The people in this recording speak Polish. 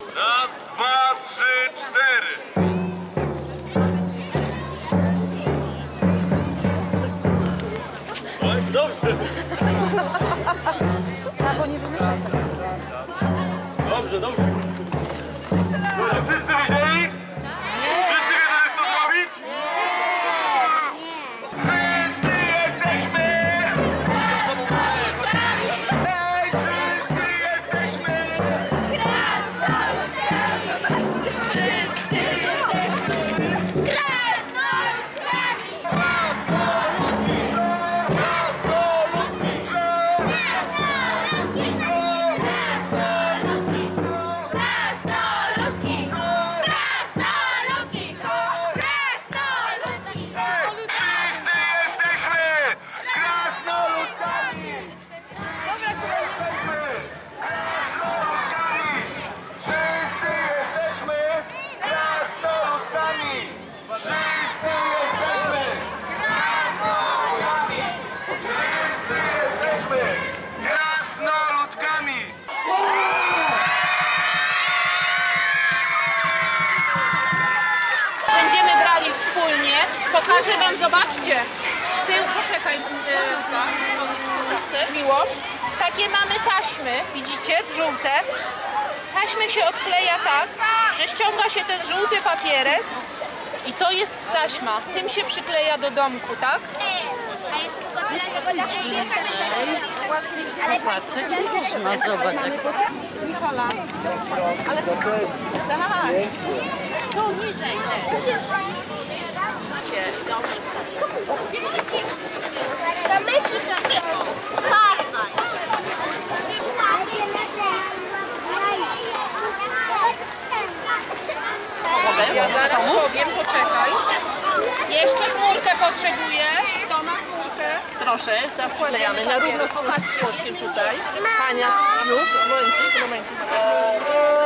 Raz, dwa, trzy, cztery. Oj, dobrze. Albo nie wymyślać. Dobrze, dobrze. Pokażę Wam, zobaczcie. Z tyłu, poczekaj, yy, Miłosz. Takie mamy taśmy, widzicie, żółte. Taśmy się odkleja tak, że ściąga się ten żółty papierek i to jest taśma. Tym się przykleja do domku, tak? Patrzeć można, zobacz. Tu niżej. Ja zaraz powiem, poczekaj. Jeszcze chmurkę potrzebujesz? To na chmurkę. Proszę, wkładamy na równo z tutaj. Hania, już, momencik, momencik.